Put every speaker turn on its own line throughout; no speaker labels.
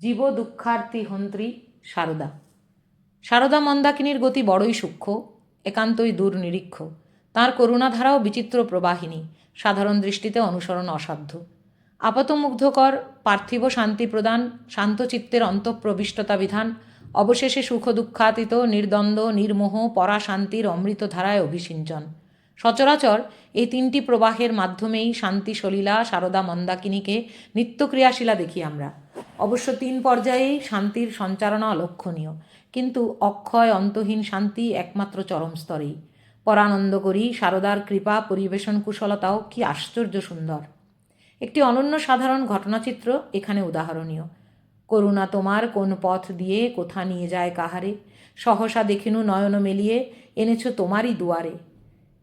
জীব দুঃখার্থী হন্ত্রী সারদা। সারদা মন্দাকিনীর গতি বড়ই সূক্ষ্ম, একান্তই দূর নিরীক্ষ। তাঁর করুণাধারাও বিচিত্র প্রবাহিনী, সাধারণ দৃষ্টিতে অনুসরণ অসাধ্য। আপাতমুগ্ধকর, পার্থিব শান্তি প্রদান শান্তচিত্তের অন্তঃপ্রবিষ্টতা বিধান অবশেষে সুখ দুঃখাতীত নির্দ্বন্দ্ব, নির্মোহ, পরাশান্তির অমৃত ধারায় অভিসিঞ্চন। সচরাচর এই তিনটি প্রবাহের মাধ্যমেই শান্তি সলীলা সারদা মন্দাকিনীকে নিত্যক্রিয়াশীলা দেখি আমরা। অবশ্য তিন পর্যায়েই শান্তির সঞ্চারণা অলক্ষণীয়, কিন্তু অক্ষয়, অন্তহীন শান্তি একমাত্র চরম স্তরেই। পরানন্দ করি সারদার কৃপা, পরিবেশন কুশলতাও কি আশ্চর্য সুন্দর। একটি অনন্য সাধারণ ঘটনাচিত্র এখানে উদাহরণীয়। করুণা তোমার কোন পথ দিয়ে কোথা নিয়ে যায় কাহারে? সহসা দেখিনু নয়ন মেলিয়ে এনেছ তোমারই দুয়ারে।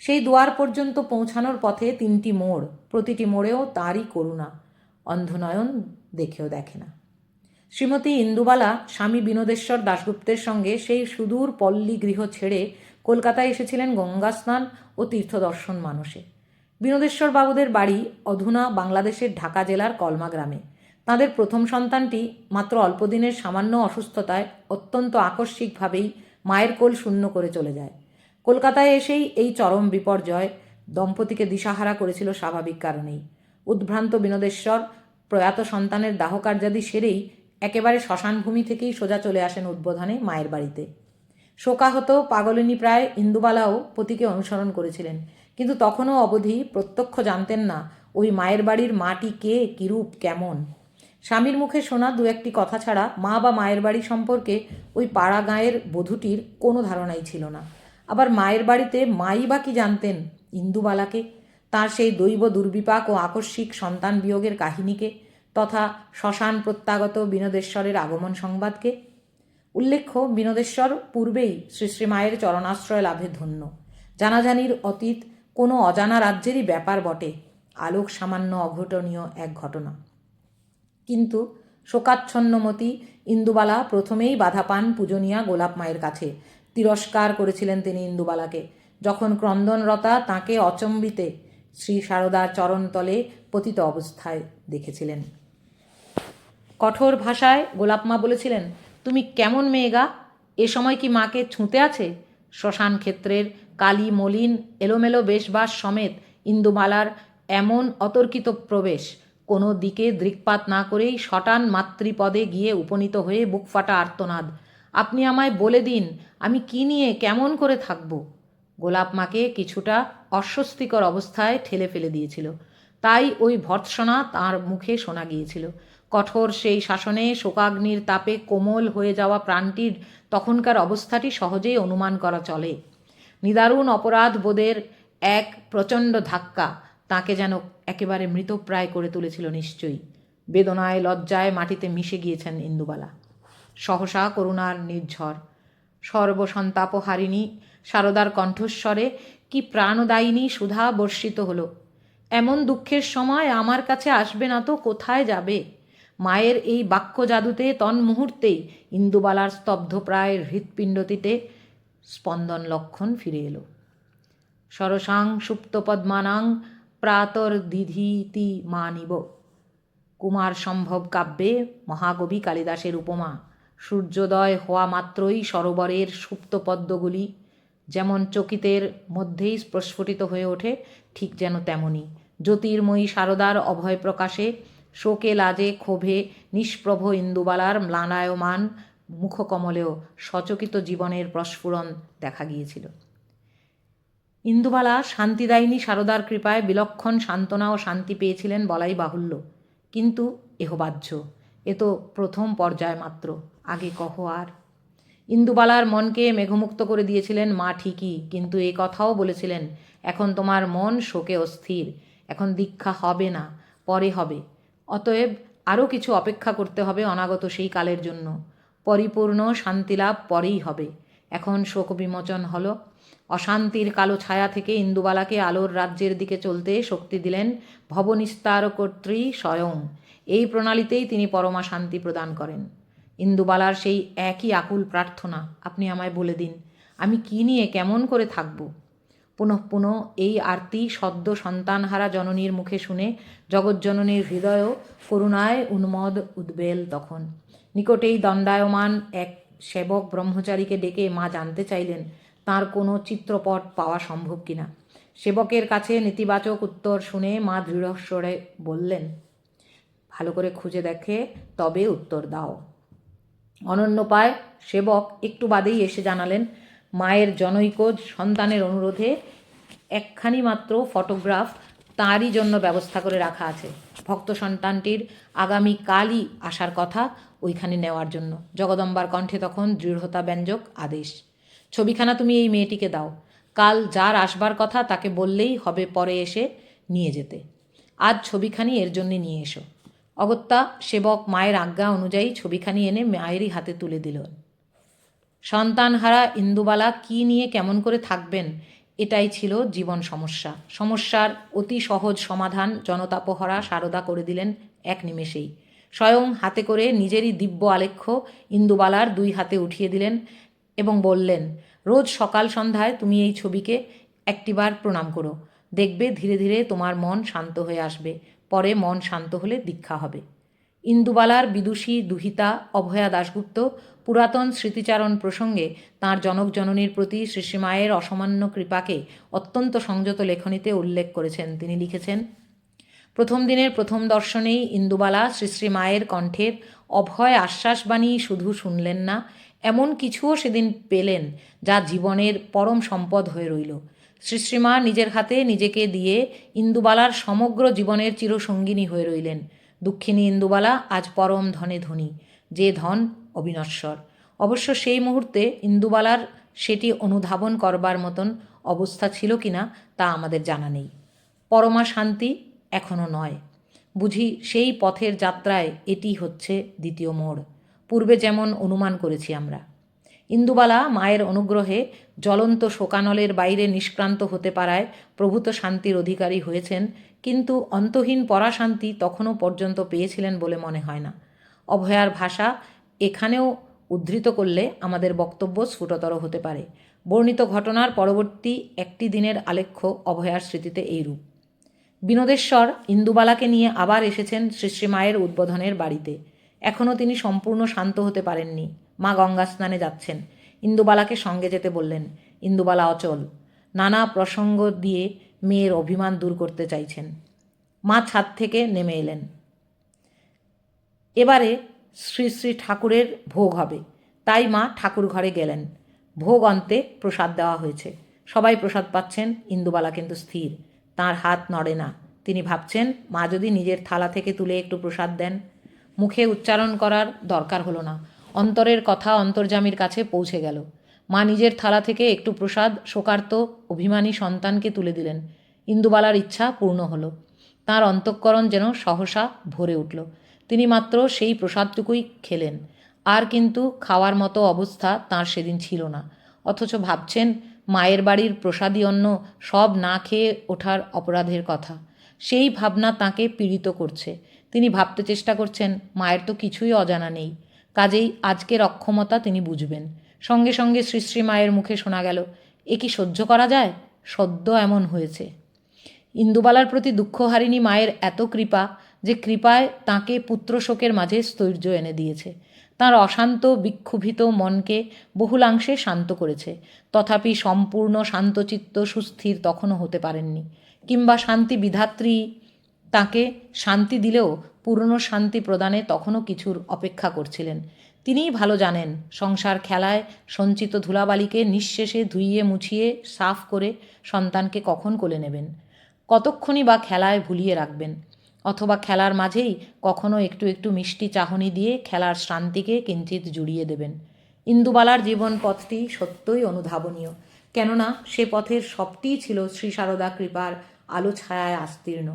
সেই দুয়ার পর্যন্ত পৌঁছানোর পথে তিনটি মোড়, প্রতিটি মোড়েও তারই করুণা। অন্ধনয়ন দেখেও দেখে না। শ্রীমতী ইন্দুবালা স্বামী বিনোদেশ্বর দাশগুপ্তের সঙ্গে সেই সুদূর পল্লী গৃহ ছেড়ে কলকাতায় এসেছিলেন গঙ্গা স্নান ও তীর্থদর্শন মানসে। বিনোদেশ্বর বাবুদের বাড়ি অধুনা বাংলাদেশের ঢাকা জেলার কলমা গ্রামে। তাঁদের প্রথম সন্তানটি মাত্র অল্পদিনের সামান্য অসুস্থতায় অত্যন্ত আকস্মিকভাবেই মায়ের কোল শূন্য করে চলে যায়। কলকাতায় এসেই এই চরম বিপর্যয় দম্পতিকে দিশাহারা করেছিল স্বাভাবিক কারণেই। উদ্ভ্রান্ত বিনোদেশ্বর প্রয়াত সন্তানের দাহকার্যাদি সেরেই একেবারে শ্মশানভূমি থেকেই সোজা চলে আসেন উদ্বোধনে মায়ের বাড়িতে। শোকাহত পাগলিনী প্রায় ইন্দুবালাও পতিকে অনুসরণ করেছিলেন। কিন্তু তখনও অবধি প্রত্যক্ষ জানতেন না ওই মায়ের বাড়ির মাটি কে কিরূপ কেমন। স্বামীর মুখে শোনা দু একটি কথা ছাড়া মা বা মায়ের বাড়ি সম্পর্কে ওই পাড়া গাঁয়ের বধূটির কোনো ধারণাই ছিল না। আবার মায়ের বাড়িতে মাই বা কি জানতেন ইন্দুবালাকে? তার সেই দৈব দুর্বিপাক ও আকস্মিক সন্তান বিয়োগের কাহিনীকে তথা শ্মশান প্রত্যাগত বিনোদেশ্বরের আগমন সংবাদকে। উল্লেখ্য, বিনোদেশ্বর পূর্বেই শ্রী শ্রী মায়ের চরণাশ্রয় লাভে ধন্য। জানাজানির অতীত কোনো অজানা রাজ্যেরই ব্যাপার বটে, আলোক সামান্য অঘটনীয় এক ঘটনা। কিন্তু শোকাচ্ছন্নমতি ইন্দুবালা প্রথমেই বাধা পান পূজনীয়া গোলাপ মায়ের কাছে। তিরস্কার করেছিলেন তিনি ইন্দুবালাকে। যখন ক্রন্দনরতা তাকে অচম্বিতে শ্রী শারদার চরণতলে পতিত অবস্থায় দেখেছিলেন। কঠোর ভাষায় গোলাপমা বলেছিলেন, তুমি কেমন মেয়েগা? এ সময় কি মাকে ছুঁতে আছে? শ্মশান ক্ষেত্রের কালী মলিন এলোমেলো বেশবাস সমেত ইন্দুমালার এমন অতর্কিত প্রবেশ কোনো দিকে দৃকপাত না করেই শটান মাতৃপদে গিয়ে উপনীত হয়ে বুক ফাটা আর্তনাদ। আপনি আমায় বলে দিন, আমি কি নিয়ে কেমন করে থাকব? গোলাপ মাকে কিছুটা অস্বস্তিকর অবস্থায় ঠেলে ফেলে দিয়েছিল। তাই ওই ভর্ৎসনা তার মুখে শোনা গিয়েছিল। কঠোর সেই শাসনে শোকাগ্নির তাপে কোমল হয়ে যাওয়া প্রাণটির তখনকার অবস্থাটি সহজেই অনুমান করা চলে। নিদারুণ অপরাধ বোধের এক প্রচণ্ড ধাক্কা তাকে যেন একেবারে মৃতপ্রায় করে তুলেছিল নিশ্চয়ই। বেদনায় লজ্জায় মাটিতে মিশে গিয়েছেন ইন্দুবালা। সহসা করুণার নির্ঝর। সর্বসন্তাপহারিণী সারদার কণ্ঠস্বরে কি প্রাণদায়িনী সুধা বর্ষিত হলো? এমন দুঃখের সময় আমার কাছে আসবে না তো কোথায় যাবে? মায়ের এই বাক্য জাদুতে তন্মুহূর্তেই ইন্দুবালার স্তব্ধপ্রায় হৃৎপিণ্ডটিতে স্পন্দন লক্ষণ ফিরে এলো। সরসাং সুপ্তপদ্মানাং প্রাতর দিধিতি মানিব। কুমার সম্ভব কাব্যে মহাকবি কালিদাসের উপমা, সূর্যোদয় হওয়া মাত্রই সরোবরের সুপ্ত পদ্মগুলি যেমন চকিতের মধ্যেই প্রস্ফুটিত হয়ে ওঠে, ঠিক যেন তেমনি। জ্যোতির্ময়ী শারদার অভয় প্রকাশে শোকে লাজে, ক্ষোভে, নিষ্প্রভ ইন্দুবালার ম্লানায়মান মুখকমলেও সচকিত জীবনের প্রস্ফুরণ দেখা গিয়েছিল। ইন্দুবালা শান্তিদায়িনী সারদার কৃপায়, বিলক্ষণ সান্ত্বনা ও শান্তি পেয়েছিলেন বলাই বাহুল্য। কিন্তু এহবাহ্য এ তো প্রথম পর্যায় মাত্র, আগে কহ আর। ইন্দুবালার মনকে মেঘমুক্ত করে দিয়েছিলেন মা ঠিকই, কিন্তু এ কথাও বলেছিলেন, এখন তোমার মন শোকে অস্থির, এখন দীক্ষা হবে না, পরে হবে। অতএব আরও কিছু অপেক্ষা করতে হবে অনাগত সেই কালের জন্য। পরিপূর্ণ শান্তিলাভ পরেই হবে। এখন শোক বিমোচন হলো। অশান্তির কালো ছায়া থেকে ইন্দুবালাকে আলোর রাজ্যের দিকে চলতে শক্তি দিলেন ভবনিস্তার কর্ত্রী স্বয়ং। এই প্রণালীতেই তিনি পরমা শান্তি প্রদান করেন। ইন্দুবালার সেই একই আকুল প্রার্থনা, আপনি আমায় বলে দিন, আমি কী নিয়ে কেমন করে থাকব? পুনঃ পুনঃ এই আরতি সদ্য সন্তানহারা জননীর মুখে শুনে জগজ্জননীর হৃদয়ও করুণায় উন্মদ উদ্বেল তখন। নিকটেই দণ্ডায়মান এক সেবক ব্রহ্মচারীকে ডেকে মা জানতে চাইলেন, তার কোনো চিত্রপট পাওয়া সম্ভব কিনা। সেবকের কাছে নেতিবাচক উত্তর শুনে মা দৃঢ়স্বরে বললেন, ভালো করে খুঁজে দেখে তবে উত্তর দাও। অনন্য পায় সেবক একটু বাদেই এসে জানালেন মায়ের জনৈক সন্তানের অনুরোধে একখানি মাত্র ফটোগ্রাফ তাঁরই জন্য ব্যবস্থা করে রাখা আছে। ভক্ত সন্তানটির আগামী কালই আসার কথা ওইখানে নেওয়ার জন্য। জগদম্বার কণ্ঠে তখন দৃঢ়তা ব্যঞ্জক আদেশ। ছবিখানা তুমি এই মেয়েটিকে দাও। কাল যার আসবার কথা তাকে বললেই হবে পরে এসে নিয়ে যেতে। আজ ছবিখানি এর জন্য নিয়ে এসো। অগত্যা সেবক মায়ের আজ্ঞা অনুযায়ী ছবিখানি এনে মায়েরই হাতে তুলে দিল। সন্তানহারা ইন্দুবালা কি নিয়ে কেমন করে থাকবেন? এটাই ছিল জীবন সমস্যা। সমস্যার অতি সহজ সমাধান জনতাপহরা সারদা করে দিলেন এক নিমেষেই। স্বয়ং হাতে করে নিজেরই দিব্য আলেখ্য ইন্দুবালার দুই হাতে উঠিয়ে দিলেন এবং বললেন, রোজ সকাল সন্ধ্যায় তুমি এই ছবিকে একটিবার প্রণাম করো। দেখবে ধীরে ধীরে তোমার মন শান্ত হয়ে আসবে। পরে মন শান্ত হলে দীক্ষা হবে। ইন্দুবালার বিদুষী দুহিতা অভয়া দাশগুপ্ত পুরাতন স্মৃতিচারণ প্রসঙ্গে তাঁর জনক জননীর প্রতি শ্রীশ্রীমায়ের অসামান্য কৃপাকে অত্যন্ত সংযত লেখনীতে উল্লেখ করেছেন। তিনি লিখেছেন, প্রথম দিনের প্রথম দর্শনেই ইন্দুবালা শ্রীশ্রী মায়ের কণ্ঠের অভয় আশ্বাসবাণী শুধু শুনলেন না, এমন কিছুও সেদিন পেলেন যা জীবনের পরম সম্পদ হয়ে রইল। শ্রীশ্রীমা নিজের হাতে নিজেকে দিয়ে ইন্দুবালার সমগ্র জীবনের চিরসঙ্গিনী হয়ে রইলেন। দুঃখিনী ইন্দুবালা, আজ পরম ধনে ধনী। যে ধন, অবিনশ্বর। অবশ্য সেই মুহূর্তে ইন্দুবালার সেটি অনুধাবন করবার মতন অবস্থা ছিল কি না তা আমাদের জানা নেই। পরমা শান্তি এখনও নয়। বুঝি সেই পথের যাত্রায় এটি হচ্ছে দ্বিতীয় মোড়। পূর্বে যেমন অনুমান করেছি আমরা। ইন্দুবালা মায়ের অনুগ্রহে জ্বলন্ত শোকানলের বাইরে নিষ্ক্রান্ত হতে পারায় প্রভূত শান্তির অধিকারী হয়েছেন, কিন্তু অন্তহীন পরাশান্তি তখনও পর্যন্ত পেয়েছিলেন বলে মনে হয় না। অভয়ার ভাষা এখানেও উদ্ধৃত করলে আমাদের বক্তব্য স্ফুটতর হতে পারে। বর্ণিত ঘটনার পরবর্তী একটি দিনের আলেখ্য অভয়ার স্মৃতিতে এইরূপ বিনোদেশ্বর ইন্দুবালাকে নিয়ে আবার এসেছেন শ্রী মায়ের উদ্বোধনের বাড়িতে। এখনও তিনি সম্পূর্ণ শান্ত হতে পারেননি। মা গঙ্গা স্নানে যাচ্ছেন। ইন্দুবালাকে সঙ্গে যেতে বললেন, ইন্দুবালা, অচল। নানা প্রসঙ্গ দিয়ে মেয়ের অভিমান দূর করতে চাইছেন। মা ছাদ থেকে নেমে এলেন। এবারে শ্রী শ্রী ঠাকুরের ভোগ হবে। তাই মা ঠাকুর ঘরে গেলেন। ভোগ অন্তে প্রসাদ দেওয়া হয়েছে। সবাই প্রসাদ পাচ্ছেন, ইন্দুবালা কিন্তু স্থির। তার হাত নড়ে না। তিনি ভাবছেন, মা যদি নিজের থালা থেকে তুলে একটু প্রসাদ দেন? মুখে উচ্চারণ করার দরকার হলো না। অন্তরের কথা অন্তর্জামীর কাছে পৌঁছে গেল। মা নিজের থালা থেকে একটু প্রসাদ, শোকার্ত, অভিমানী সন্তানকে তুলে দিলেন। ইন্দুবালার ইচ্ছা পূর্ণ হলো। তার অন্তঃকরণ যেন সহসা ভরে উঠল। তিনি মাত্র সেই প্রসাদটুকুই খেলেন। আর কিন্তু খাওয়ার মতো অবস্থা তার সেদিন ছিল না। অথচ ভাবছেন, মায়ের বাড়ির প্রসাদী অন্ন সব না খেয়ে ওঠার অপরাধের কথা। সেই ভাবনা তাকে পীড়িত করছে। তিনি ভাবতে চেষ্টা করছেন, মায়ের তো কিছুই অজানা নেই। কাজেই আজকের অক্ষমতা তিনি বুঝবেন। সঙ্গে সঙ্গে শ্রী মায়ের মুখে শোনা গেল, এ কি সহ্য করা যায়? সদ্য এমন হয়েছে। ইন্দুবালার প্রতি দুঃখহারিণী মায়ের এত কৃপা যে কৃপায় তাকে পুত্রশোকের মাঝে স্থৈর্য এনে দিয়েছে। তার অশান্ত, বিক্ষুভিত মনকে বহুলাংশে শান্ত করেছে। তথাপি সম্পূর্ণ শান্তচিত্ত সুস্থির তখনও হতে পারেননি। কিংবা শান্তি বিধাত্রী তাকে শান্তি দিলেও পূর্ণ শান্তি প্রদানে তখনও কিছুর অপেক্ষা করছিলেন। তিনিই ভালো জানেন, সংসার খেলায় সঞ্চিত ধুলাবালিকে নিঃশেষে ধুইয়ে মুছিয়ে সাফ করে সন্তানকে কখন কোলে নেবেন? কতক্ষণই বা খেলায় ভুলিয়ে রাখবেন? অথবা খেলার মাঝেই কখনো একটু একটু মিষ্টি চাহনি দিয়ে খেলার শ্রান্তিকে কিঞ্চিত জুড়িয়ে দেবেন? ইন্দুবালার জীবন পথটি সত্যই অনুধাবনীয়। কেননা সে পথের সবটিই ছিল শ্রী সারদা কৃপার আলো ছায়ায় আস্তীর্ণ।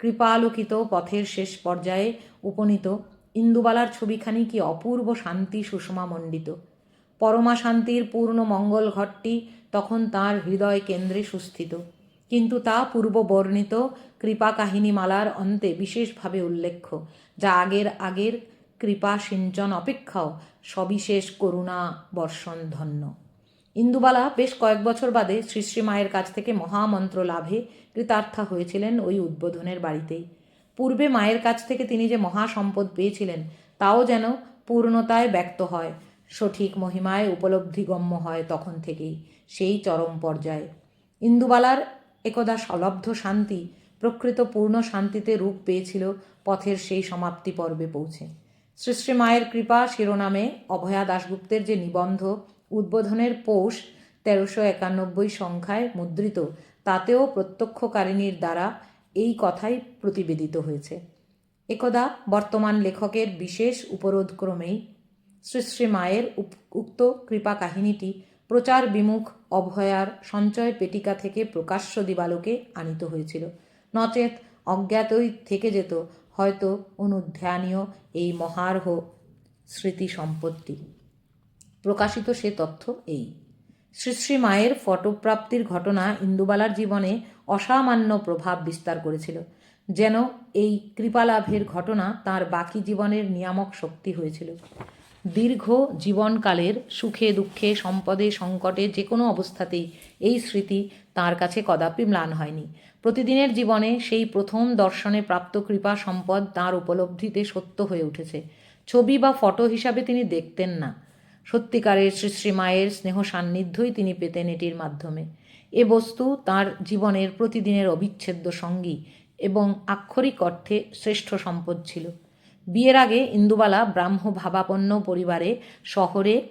কৃপা আলোকিত পথের শেষ পর্যায়ে উপনীত। ইন্দুবালার ছবিখানি কি অপূর্ব শান্তি সুষমা মণ্ডিত। পরমা শান্তির পূর্ণ মঙ্গল ঘরটি তখন তার হৃদয় কেন্দ্রে সুস্থিত। কিন্তু তা পূর্ব বর্ণিত কৃপা কাহিনীমালার অন্তে বিশেষভাবে উল্লেখ্য, যা আগের আগের কৃপা সিঞ্চন অপেক্ষাও সবিশেষ করুণা বর্ষণ ধন্য। ইন্দুবালা বেশ কয়েক বছর বাদে শ্রী শ্রী মায়ের কাছ থেকে মহামন্ত্র লাভে কৃতার্থা হয়েছিলেন ওই উদ্বোধনের বাড়িতেই। পূর্বে মায়ের কাছ থেকে তিনি যে মহাসম্পদ পেয়েছিলেন, তাও যেন পূর্ণতায় ব্যক্ত হয়, সঠিক মহিমায় উপলব্ধিগম্য হয় তখন থেকেই, সেই চরম পর্যায়ে। ইন্দুবালার একদা সলব্ধ শান্তি, প্রকৃত পূর্ণ শান্তিতে রূপ পেয়েছিল পথের সেই সমাপ্তি পর্বে পৌঁছে। শ্রী শ্রী মায়ের কৃপা শিরোনামে অভয়া দাশগুপ্তের যে নিবন্ধ উদ্বোধনের পৌষ তেরোশো একানব্বই সংখ্যায় মুদ্রিত। তাতেও প্রত্যক্ষকারিণীর দ্বারা এই কথাই প্রতিবেদিত হয়েছে। একদা বর্তমান লেখকের বিশেষ উপরোধক্রমেই শ্রী শ্রী মায়ের উক্ত কৃপা কাহিনীটি প্রচার বিমুখ অভয়ার সঞ্চয় পেটিকা থেকে প্রকাশ্য দিবালোকে আনিত হয়েছিল। নচেত অজ্ঞাতই থেকে যেত, হয়তো অনুধ্যানীয় এই মহার্হ স্মৃতি সম্পত্তি প্রকাশিত সে তথ্য এই। শ্রী শ্রী মায়ের ফটোপ্রাপ্তির ঘটনা ইন্দুবালার জীবনে অসামান্য প্রভাব বিস্তার করেছিল, যেন এই কৃপালাভের ঘটনা তার বাকি জীবনের নিয়ামক শক্তি হয়েছিল। দীর্ঘ জীবনকালের সুখে দুঃখে সম্পদে সংকটে যে কোনো অবস্থাতেই এই স্মৃতি তার কাছে কদাপি ম্লান হয়নি। প্রতিদিনের জীবনে সেই প্রথম দর্শনে প্রাপ্ত কৃপা সম্পদ তার উপলব্ধিতে সত্য হয়ে উঠেছে। ছবি বা ফটো হিসাবে তিনি দেখতেন না। সত্যিকারের শ্রী শ্রী মায়ের স্নেহ সান্নিধ্যই তিনি পেতেন এটির মাধ্যমে। এ বস্তু তার জীবনের প্রতিদিনের অবিচ্ছেদ্য সঙ্গী এবং আক্ষরিক অর্থে শ্রেষ্ঠ সম্পদ ছিল। বিয়ের আগে ইন্দুবালা ব্রাহ্ম ভাবাপন্ন পরিবারে, শহরে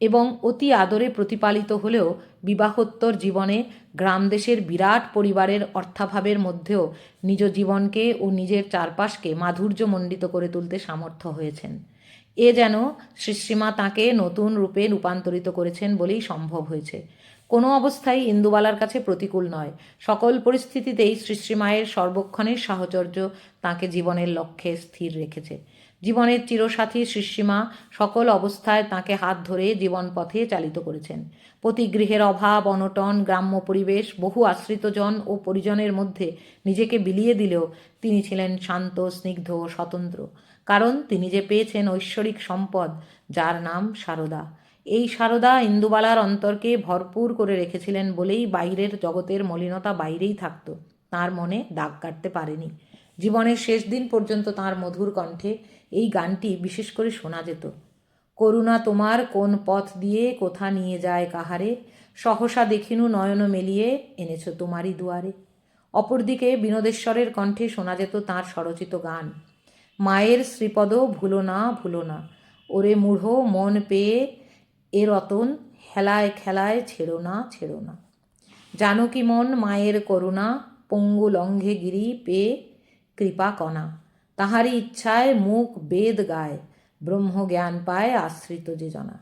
এবং অতি আদরে প্রতিপালিত হলেও বিবাহোত্তর জীবনে গ্রামদেশের বিরাট পরিবারের অর্থাভাবের মধ্যেও নিজ জীবনকে ও নিজের চারপাশকে মাধুর্যমণ্ডিত করে তুলতে সামর্থ্য হয়েছেন। এ যেন শ্রীশ্রীমা তাঁকে নতুন রূপে রূপান্তরিত করেছেন বলেই সম্ভব হয়েছে। কোনো অবস্থায় ইন্দুবালার কাছে প্রতিকূল নয়। সকল পরিস্থিতিতেই শ্রীশ্রীমায়ের সর্বক্ষণের সাহচর্য তাকে জীবনের লক্ষ্যে স্থির রেখেছে। জীবনের চিরসাথী শিষ্যিমা সকল অবস্থায় তাকে হাত ধরে জীবন পথে চালিত করেছেন। প্রতিগৃহের অভাব, অনটন, গ্রাম্য পরিবেশ, বহু আশ্রিতজন ও পরিজনের মধ্যে নিজেকে বিলিয়ে দিলেও তিনি ছিলেন শান্ত, স্নিগ্ধ ও স্বতন্ত্র। কারণ তিনি যে পেয়েছেন ঐশ্বরিক সম্পদ, যার নাম সারদা। এই সারদা ইন্দুবালার অন্তরকে ভরপুর করে রেখেছিলেন বলেই বাইরের জগতের মলিনতা বাইরেই থাকত। তার মনে দাগ কাটতে পারেনি। জীবনের শেষ দিন পর্যন্ত তার মধুর কণ্ঠে এই গানটি বিশেষ করে শোনা যেত। করুণা তোমার কোন পথ দিয়ে কোথা নিয়ে যায় কাহারে? সহসা দেখিনু নয়ন মেলিয়ে এনেছ তোমারই দুয়ারে। অপরদিকে বিনোদেশ্বরের কণ্ঠে শোনা যেত তাঁর স্বরচিত গান। মায়ের শ্রীপদ ভুলো না ভুলো না। ওরে মূঢ়, মন পেয়ে এ রতন, হেলায় খেলায় ছেড়ো না ছেড়ো না। জানকী মন, মায়ের করুণা, পঙ্গু লঙ্ঘে গিরি পেয়ে কৃপা কণা। তাহারই ইচ্ছায় মুখ বেদ গায় ব্রহ্মজ্ঞান পায় আশ্রিত যে জনা।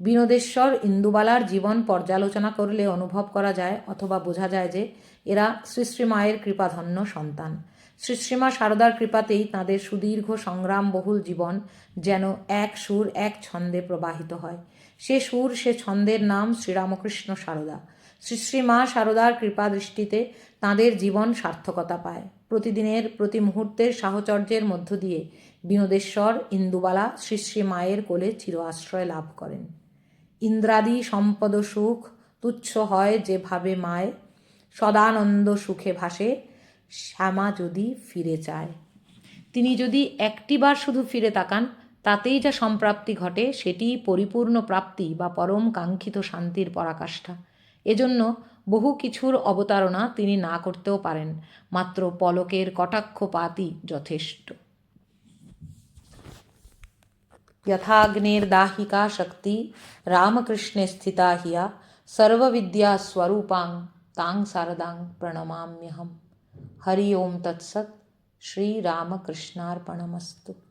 বিনোদেশ্বর ইন্দুবালার জীবন পর্যালোচনা করলে অনুভব করা যায়, অথবা বোঝা যায় যে এরা শ্রী মায়ের কৃপাধন্য সন্তান। শ্রীশ্রীমা সারদার কৃপাতেই তাঁদের সুদীর্ঘ সংগ্রাম বহুল জীবন যেন এক সুর, এক ছন্দে প্রবাহিত হয়। সে সুর, সে ছন্দের নাম শ্রীরামকৃষ্ণ সারদা। শ্রী মা সারদার কৃপা দৃষ্টিতে তাঁদের জীবন সার্থকতা পায়। প্রতিদিনের, প্রতি মুহূর্তের সাহচর্যের মধ্য দিয়ে বিনোদেশ্বর ইন্দুবালা শ্রী শ্রী মায়ের কোলে চির আশ্রয় লাভ করেন। ইন্দ্রাদি সম্পদ সুখ, তুচ্ছ হয় যেভাবে মায়, সদানন্দ সুখে ভাসে শ্যামা যদি ফিরে চায়। তিনি যদি একটিবার শুধু ফিরে তাকান, তাতেই যা সম্প্রাপ্তি ঘটে সেটি পরিপূর্ণ প্রাপ্তি বা পরম কাঙ্ক্ষিত শান্তির পরাকাষ্ঠা। এজন্য বহু কিছুর অবতারণা তিনি না করতেও পারেন, মাত্র পলকের কটাক্ষপাতই যথেষ্ট। যথাগ্নের দাহিকা শক্তি, রামকৃষ্ণে স্থিতা হিয়া, সর্ববিদ্যাস্বরূপাং তাং শারদাং প্রণমাম্যহম। ಹರಿ ಓಂ ತತ್ಸತ್ ಶ್ರೀರಾಮಕೃಷ್ಣಾರ್ಪಣಮಸ್ತು